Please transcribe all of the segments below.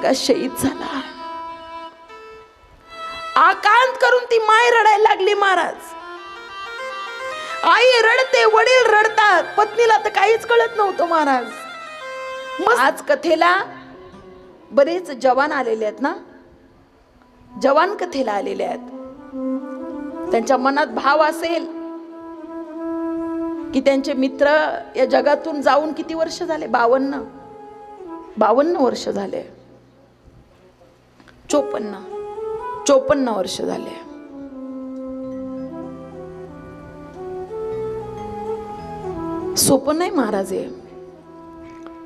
मुलगा शहीद झाला. आकांत करून ती माय रडायला लागली महाराज. आई रडते वडील रडतात पत्नीला तर काहीच कळत नव्हतं महाराज. मग आज कथेला बरेच जवान आलेले आहेत ना? जवान कथेला आलेले आहेत. त्यांच्या मनात भाव असेल की त्यांचे मित्र या जगातून जाऊन किती वर्ष झाले? बावन्न. बावन्न वर्ष झाले. चोपन्न. चोपन्न वर्ष झाले. सोपं नाही महाराज आहे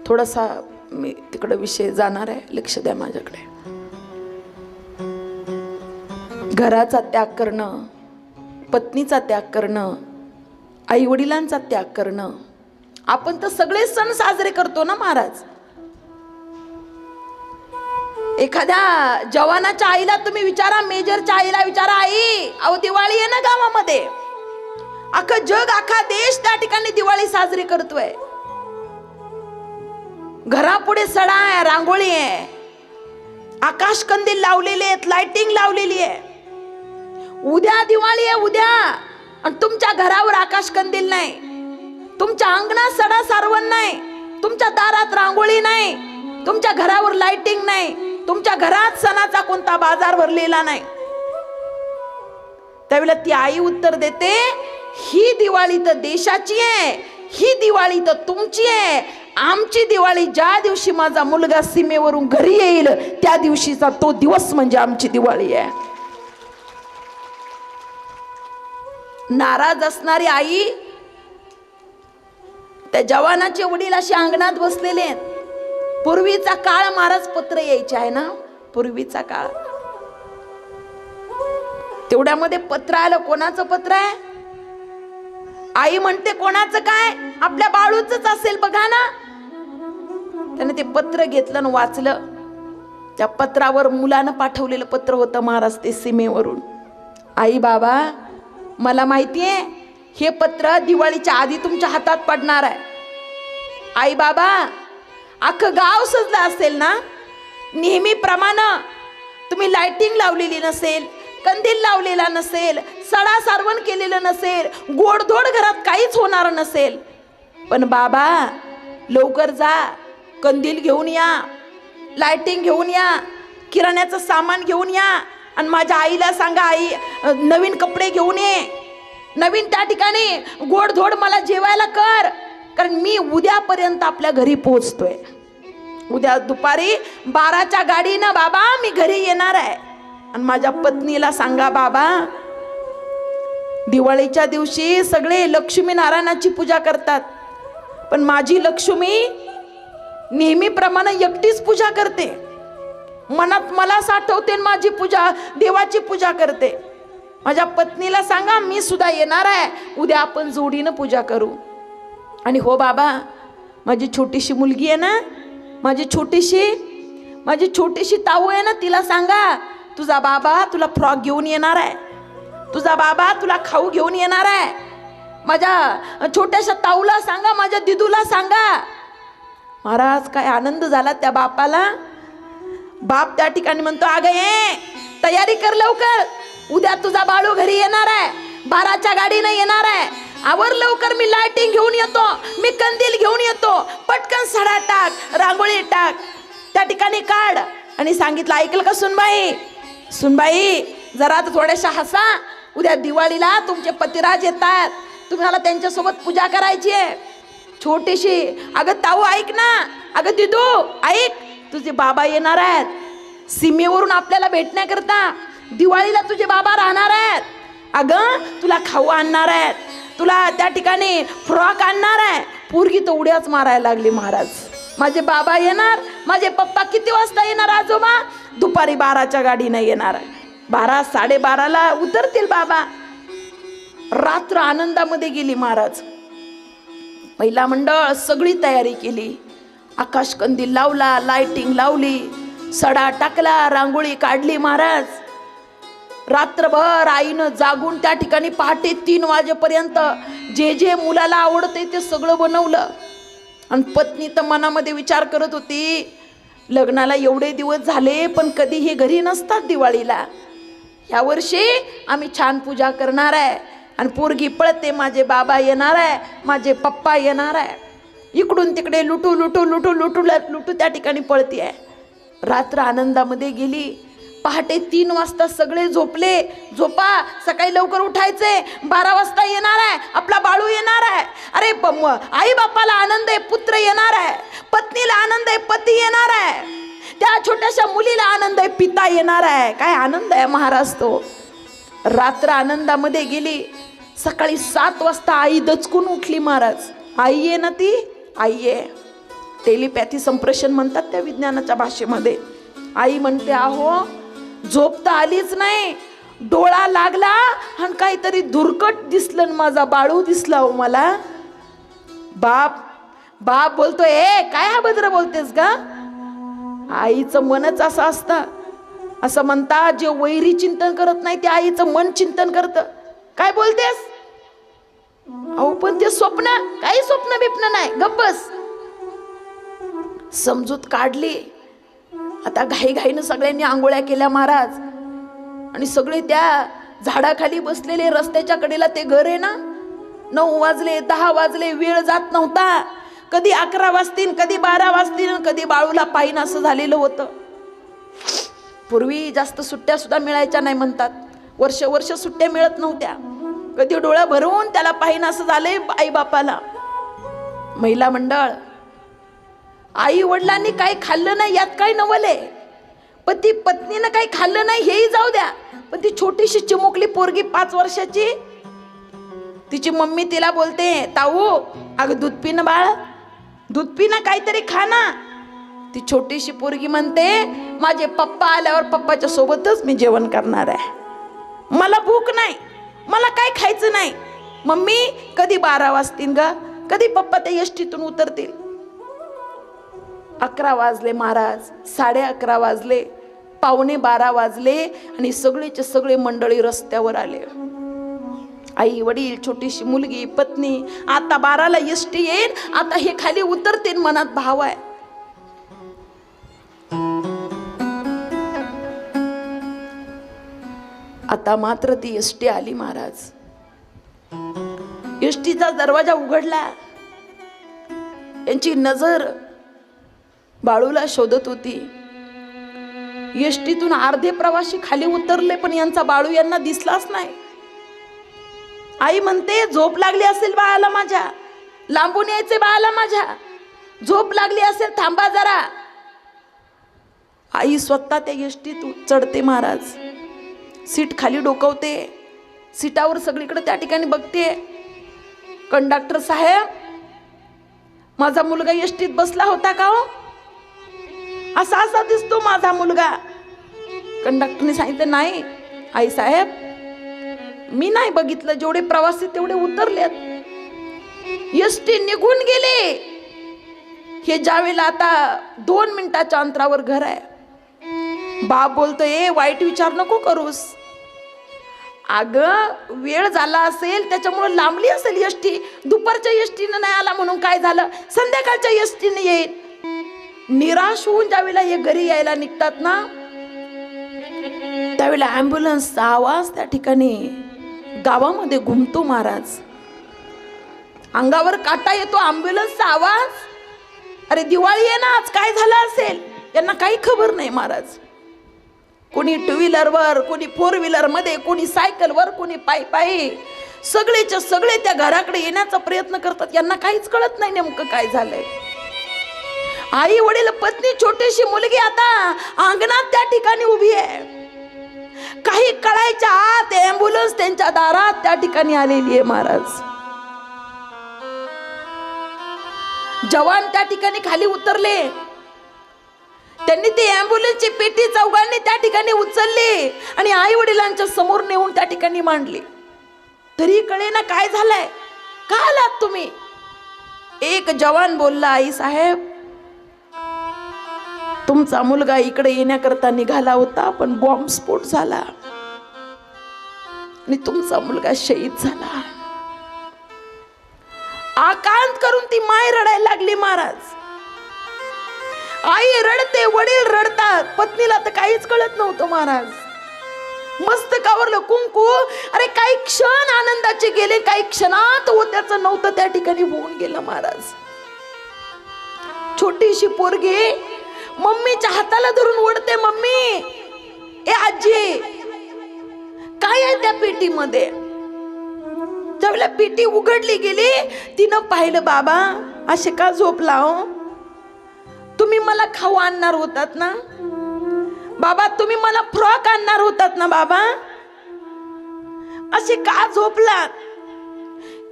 थोडासा मी तिकडं विषय जाणार आहे. लक्ष द्या माझ्याकडे. घराचा त्याग करणं पत्नीचा त्याग करणं आई वडिलांचा त्याग करणं. आपण तर सगळे सण साजरे करतो ना महाराज? एखाद्या जवानाच्या आईला तुम्ही विचारा मेजरच्या आईला विचारा आई अहो दिवाळी आहे ना गावामध्ये. अख्खं जग अख्खा देश त्या ठिकाणी दिवाळी साजरी करतोय. घरापुढे सडा आहे रांगोळी आहे. आकाश कंदील लावलेले आहेत लाइटिंग लावलेली आहे. उद्या दिवाळी आहे उद्या. आणि तुमच्या घरावर आकाश कंदील नाही. तुमच्या अंगणात सडा सारवण नाही. तुमच्या दारात रांगोळी नाही. तुमच्या घरावर लाइटिंग नाही. तुमच्या घरात सणाचा कोणता बाजार भरलेला नाही. त्यावेळेला ती आई उत्तर देते ही दिवाळी तर देशाची आहे ही दिवाळी तर तुमची आहे. आमची दिवाळी ज्या दिवशी माझा मुलगा सीमेवरून घरी येईल त्या दिवशीचा तो दिवस म्हणजे आमची दिवाळी आहे. नाराज असणारी आई त्या जवानाचे वडील असे अंगणात बसलेले आहेत. पूर्वीचा काळ महाराज पत्र यायचे आहे ना? पूर्वीचा काळ. तेवढ्यामध्ये पत्र आलं कोणाचं पत्र आहे? आई म्हणते कोणाचं काय? आपल्या बाळूच असेल बघा ना. त्याने ते पत्र घेतलं आणि वाचलं. त्या पत्रावर मुलानं पाठवलेलं पत्र होतं महाराज ते सीमेवरून. आई बाबा मला माहितीये हे पत्र दिवाळीच्या आधी तुमच्या हातात पडणार आहे. आई बाबा अख्खं गाव सजलं असेल ना? नेहमीप्रमाणे तुम्ही लाइटिंग लावलेली नसेल कंदील लावलेला नसेल सडा सारवण केलेलं नसेल गोडधोड घरात काहीच होणार नसेल. पण बाबा लवकर जा कंदील घेऊन या लाइटिंग घेऊन या किराण्याचं सामान घेऊन या आणि माझ्या आईला सांगा आई नवीन कपडे घेऊन ये. नवीन त्या ठिकाणी गोडधोड मला जेवायला कर. कारण मी उद्यापर्यंत आपल्या घरी पोहोचतोय. उद्या दुपारी बाराच्या गाडीनं बाबा मी घरी येणार आहे. आणि माझ्या पत्नीला सांगा बाबा दिवाळीच्या दिवशी सगळे लक्ष्मी नारायणाची पूजा करतात. पण माझी लक्ष्मी नेहमीप्रमाणे एकटीच पूजा करते. मनात मला साठवते आणि माझी पूजा देवाची पूजा करते. माझ्या पत्नीला सांगा मी सुद्धा येणार आहे. उद्या आपण जोडीनं पूजा करू. आणि हो बाबा माझी छोटीशी मुलगी आहे ना माझी छोटीशी माझी छोटीशी ताऊ आहे ना तिला सांगा तुझा बाबा तुला फ्रॉक घेऊन येणार आहे. तुझा बाबा तुला खाऊ घेऊन येणार आहे. माझ्या छोट्याशा ताऊला सांगा माझ्या दिदूला सांगा. महाराज काय आनंद झाला त्या बापाला. बाप त्या ठिकाणी म्हणतो अगं ये तयारी कर लवकर. उद्या तुझा बाळू घरी येणार आहे. बाराच्या गाडीनं येणार आहे. आवर लवकर मी लाइटिंग घेऊन येतो. मी कंदील घेऊन येतो. पटकन सडा टाक रांगोळी टाक. त्या ठिकाणी काढ. आणि सांगितलं ऐकलं का सुनबाई? सुनबाई जरा आता थोड्याशा हसा. उद्या दिवाळीला तुमचे पतिराज येतात. तुम्हाला त्यांच्यासोबत पूजा करायची आहे. छोटीशी अगं ताऊ ऐक ना. अगं दिदू ऐक. तुझे बाबा येणार आहेत. सीमेवरून आपल्याला भेटण्याकरता दिवाळीला तुझे बाबा राहणार आहेत. अगं तुला खाऊ आणणार आहेत. तुला त्या ठिकाणी फ्रॉक आणणार आहे. पोरगी तर उड्याच मारायला लागली महाराज. माझे बाबा येणार माझे पप्पा किती वाजता येणार आजोबा? दुपारी बाराच्या गाडीनं येणार. बारा साडेबाराला उतरतील बाबा. रात्र आनंदामध्ये गेली महाराज. महिला मंडळ सगळी तयारी केली. आकाश कंदील लावला लाइटिंग लावली. सडा टाकला रांगोळी काढली महाराज. रात्रभर आईनं जागून त्या ठिकाणी पहाटे तीन वाजेपर्यंत जे जे मुलाला आवडते ते सगळं बनवलं. आणि पत्नी तर मनामध्ये विचार करत होती लग्नाला एवढे दिवस झाले पण कधी हे घरी नसतात दिवाळीला. यावर्षी आम्ही छान पूजा करणार आहे. आणि पोरगी पळते माझे बाबा येणार आहे माझे पप्पा येणार आहे. इकडून तिकडे लुटू लुटू लुटू लुटू लुटू त्या ठिकाणी पळती आहे रात्र आनंदामध्ये गेली. पहाटे तीन वाजता सगळे झोपले. झोपा सकाळी लवकर उठायचे. बारा वाजता येणार आहे. आपला बाळू येणार आहे. अरे आई बापाला आनंद आहे पुत्र येणार आहे. पत्नीला आनंद आहे पती येणार आहे. त्या छोट्याशा मुलीला आनंद आहे पिता येणार आहे. काय आनंद आहे महाराज तो. रात्र आनंदामध्ये गेली. सकाळी सात वाजता आई दचकून उठली महाराज. आई आहे ना ती? आई आहे टेलिपॅथी संप्रेषण म्हणतात त्या विज्ञानाच्या भाषेमध्ये. आई म्हणते आहो झोप तर आलीच नाही. डोळा लागला आणि काहीतरी धुरकट दिसलं न माझा बाळू दिसला हो मला. बाप बाप बोलतोय ए काय हा भद्र बोलतेस का आईचं मनच असं असतं. असं म्हणता जे वैरी चिंतन करत नाही ते आईचं मन चिंतन करत. काय बोलतेस? अहो पण ते स्वप्न काही स्वप्न बिप्न नाही. गप्पस समजूत काढली. आता घाईघाईनं सगळ्यांनी आंघोळ्या केल्या महाराज. आणि सगळे त्या झाडाखाली बसलेले रस्त्याच्या कडेला ते घर आहे ना? नऊ वाजले दहा वाजले वेळ जात नव्हता. कधी अकरा वाजतील कधी बारा वाजतील कधी बाळूला पाहिन असं झालेलं होतं. पूर्वी जास्त सुट्ट्या सुद्धा मिळायच्या नाही म्हणतात. वर्ष वर्ष सुट्ट्या मिळत नव्हत्या. कधी डोळा भरून त्याला पाहिन असं झालंय आई बापाला महिला मंडळ आई वडिलांनी काही खाल्लं नाही यात काय आहे? पण ती पत्नीनं काही खाल्लं नाही हेही जाऊ द्या. पण ती छोटीशी चिमुकली पोरगी पाच वर्षाची तिची मम्मी तिला बोलते ताऊ अगं दूध पिणं बाळ. दूध पिणं काहीतरी खा ना. ती छोटीशी पोरगी म्हणते माझे पप्पा आल्यावर पप्पाच्या सोबतच मी जेवण करणार आहे. मला भूक नाही मला काय खायचं नाही. मम्मी कधी बारा वाजतील ग? कधी पप्पा त्या यष्टीतून उतरतील? अकरा वाजले महाराज साडे अकरा वाजले पावणे बारा वाजले आणि सगळेचे सगळे मंडळी रस्त्यावर आले. आई वडील छोटीशी मुलगी पत्नी आता बाराला एसटी येईल आता हे खाली उतरते मनात भाव आहे. आता मात्र ती एसटी आली महाराज. एसटीचा दरवाजा उघडला. यांची नजर बाळूला शोधत होती. एसटीतून अर्धे प्रवासी खाली उतरले पण यांचा बाळू यांना दिसलाच नाही. आई म्हणते झोप लागली असेल बाळाला माझ्या. लांबून यायचे बाळाला माझ्या. झोप लागली असेल थांबा जरा. आई स्वतः त्या एसटीत चढते महाराज. सीट खाली डोकवते. सीटावर सगळीकडे त्या ठिकाणी बघते. कंडक्टर साहेब माझा मुलगा एसटीत बसला होता का हो? असा असा दिसतो माझा मुलगा. कंडक्टरने सांगितलं नाही आई साहेब मी नाही बघितलं. जेवढे प्रवासी तेवढे उतरलेत. एसटी निघून गेले. हे ज्यावेळेला आता दोन मिनिटाच्या अंतरावर घर आहे. बाप बोलतो ए वाईट विचार नको करूस. अग वेळ झाला असेल त्याच्यामुळे लांबली असेल एसटी दुपारच्या एसटीनं नाही आला म्हणून काय झालं? संध्याकाळच्या एसटीने येईल. निराश होऊन ज्यावेळेला हे घरी यायला निघतात ना त्यावेळेला ॲम्ब्युलन्सचा आवाज त्या ठिकाणी गावामध्ये घुमतो महाराज. अंगावर काटा येतो ॲम्ब्युलन्सचा आवाज. अरे दिवाळी आहे ना आज काय झालं असेल? यांना काही खबर नाही महाराज. कोणी टू व्हीलरवर कोणी फोर व्हीलरमध्ये कोणी सायकलवर कोणी पायी पायी. सगळेच्या सगळे त्या घराकडे येण्याचा प्रयत्न करतात. यांना काहीच कळत नाही नेमकं काय झालंय. आई वडील पत्नी छोटीशी मुलगी आता अंगणात त्या ठिकाणी उभी आहे. काही कळायच्या आत ॲम्ब्युलन्स त्यांच्या दारात त्या ठिकाणी आलेली आहे महाराज. जवान त्या ठिकाणी खाली उतरले. त्यांनी ती अँब्युलन्सची पेटी चौघांनी त्या ठिकाणी उचलली आणि आई वडिलांच्या समोर नेऊन त्या ठिकाणी मांडली. तरी कळे ना काय झालंय? का आलात तुम्ही? एक जवान बोलला आई साहेब तुमचा मुलगा इकडे येण्याकरता निघाला होता पण बॉम्ब स्फोट झाला. आणि तुमचा मुलगा शहीद झाला. आकांत करून ती माय रडायला लागली महाराज. आई रडते वडील रडतात. पत्नीला तर काहीच कळत नव्हतं महाराज. मस्त कावरलं कुंकू. अरे काही क्षण आनंदाचे गेले काही क्षणात होत्याचं नव्हतं त्या ठिकाणी होऊन गेलं महाराज. छोटीशी पोरगी मम्मीच्या हाताला धरून ओढते मम्मी. ए आजी काय आहे त्या पेटीमध्ये? ज्यावेळेला पेटी उघडली गेली तिनं पाहिलं बाबा असे का झोपला हो? तुम्ही मला खाऊ आणणार होतात ना? बाबा तुम्ही मला फ्रॉक आणणार होतात ना बाबा? असे का झोपलात?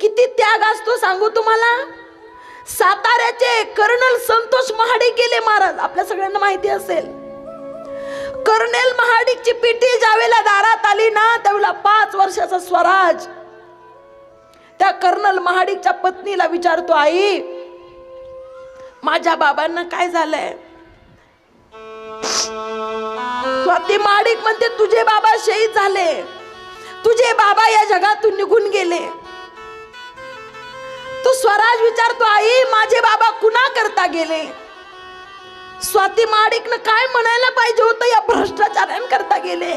किती त्याग असतो सांगू तुम्हाला? साताऱ्याचे कर्नल संतोष महाडिक गेले महाराज. आपल्या सगळ्यांना माहिती असेल. कर्नल महाडिकची पिटी ज्यावेळेला दारात आली ना त्यावेळेला पाच वर्षाचा स्वराज. त्या कर्नल महाडिकच्या पत्नीला विचारतो आई माझ्या बाबांना काय झालंय? स्वाती महाडिक म्हणते तुझे बाबा शहीद झाले. तुझे बाबा या जगातून निघून गेले. तू स्वराज विचारतो आई माझे बाबा कुणा करता गेले? स्वाती महाडिकनं काय म्हणायला पाहिजे होतं या भ्रष्टाचारांकरता गेले?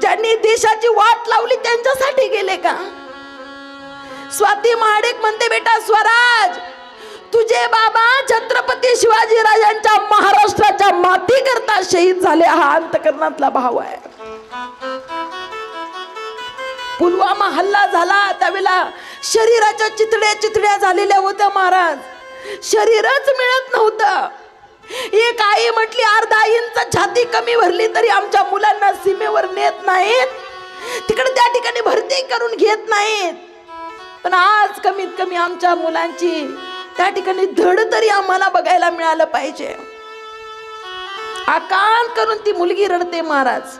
ज्यांनी देशाची वाट लावली त्यांच्यासाठी गेले का? स्वाती महाडिक म्हणते बेटा स्वराज तुझे बाबा छत्रपती शिवाजी राजांच्या महाराष्ट्राच्या माती करता शहीद झाले. हा अंतकरणातला भाव आहे. पुलवामा हल्ला झाला त्यावेळेला शरीराच्या चितड्या चितड्या झालेल्या होत्या महाराज. शरीरच मिळत नव्हतं. एक आई म्हटली अर्धा इंच छाती कमी भरली तरी आमच्या मुलांना सीमेवर नेत नाहीत. तिकडे त्या ठिकाणी भरती करून घेत नाहीत. पण आज कमीत कमी आमच्या मुलांची त्या ठिकाणी धड तरी आम्हाला बघायला मिळालं पाहिजे. आकान करून ती मुलगी रडते महाराज.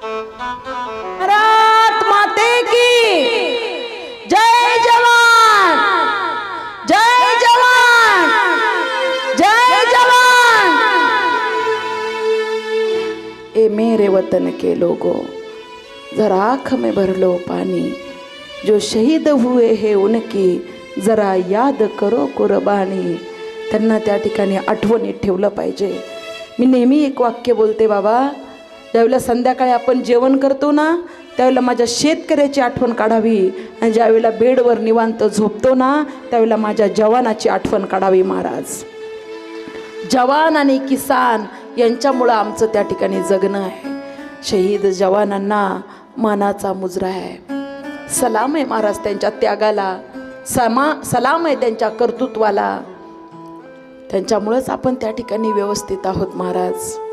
भारत माते की। जय जवान। जय जवान। जय जवान। ए मेरे वतन के लोगों जरा आँख में भर लो पानी। जो शहीद हुए है उनकी जरा याद करो कुर्बानी। त्यांना त्या ठिकाणी आठवणीत ठेवलं पाहिजे। मी नेहमी एक वाक्य बोलते बाबा ज्यावेळेला संध्याकाळी आपण जेवण करतो ना त्यावेळेला माझ्या शेतकऱ्याची आठवण काढावी. आणि ज्यावेळेला बेडवर निवांत झोपतो ना त्यावेळेला माझ्या जवानाची आठवण काढावी महाराज. जवान आणि किसान यांच्यामुळं आमचं त्या ठिकाणी जगणं आहे. शहीद जवानांना मानाचा मुजरा आहे. सलाम आहे महाराज त्यांच्या त्यागाला. समा सलाम आहे त्यांच्या कर्तृत्वाला. त्यांच्यामुळंच आपण त्या ठिकाणी व्यवस्थित आहोत महाराज.